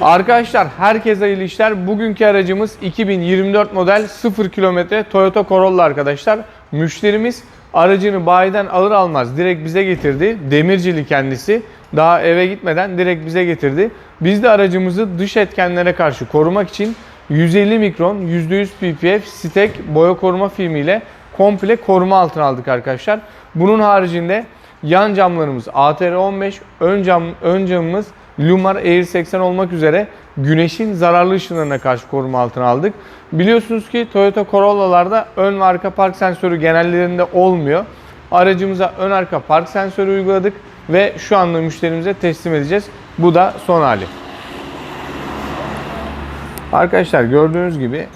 Arkadaşlar herkese hayırlı işler. Bugünkü aracımız 2024 model 0 kilometre Toyota Corolla arkadaşlar. Müşterimiz aracını bayiden alır almaz direkt bize getirdi. Demircili kendisi. Daha eve gitmeden direkt bize getirdi. Biz de aracımızı dış etkenlere karşı korumak için 150 mikron %100 ppf stek boya koruma filmiyle komple koruma altına aldık arkadaşlar. Bunun haricinde yan camlarımız ATR15, ön cam ön camımız Lumar Air 80 olmak üzere güneşin zararlı ışınlarına karşı koruma altına aldık. Biliyorsunuz ki Toyota Corolla'larda ön ve arka park sensörü genellerinde olmuyor. Aracımıza ön arka park sensörü uyguladık ve şu anda müşterimize teslim edeceğiz. Bu da son hali. Arkadaşlar gördüğünüz gibi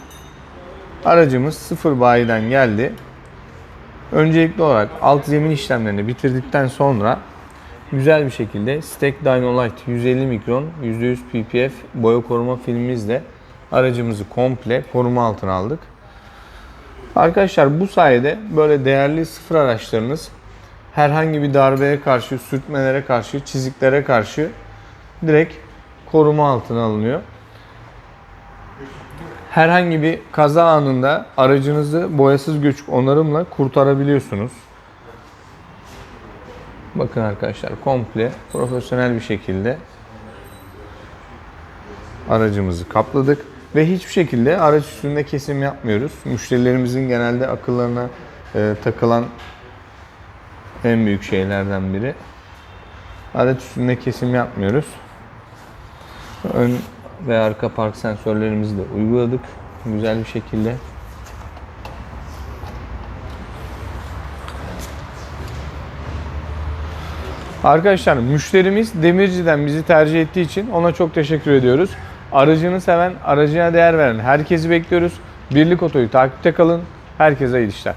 aracımız sıfır bayiden geldi. Öncelikli olarak alt zemin işlemlerini bitirdikten sonra güzel bir şekilde Stek Dynolite 150 mikron %100 ppf boya koruma filmimizle aracımızı komple koruma altına aldık. Arkadaşlar bu sayede böyle değerli sıfır araçlarınız herhangi bir darbeye karşı, sürtmelere karşı, çiziklere karşı direkt koruma altına alınıyor. Herhangi bir kaza anında aracınızı boyasız göçük onarımla kurtarabiliyorsunuz. Bakın arkadaşlar komple profesyonel bir şekilde aracımızı kapladık ve hiçbir şekilde araç üstünde kesim yapmıyoruz. Müşterilerimizin genelde akıllarına e, takılan en büyük şeylerden biri. Araç üstünde kesim yapmıyoruz. Ön ve arka park sensörlerimizi de uyguladık güzel bir şekilde. Arkadaşlar müşterimiz Demirci'den bizi tercih ettiği için ona çok teşekkür ediyoruz. Aracını seven, aracına değer veren herkesi bekliyoruz. Birlik Oto'yu takipte kalın. Herkese iyi işler.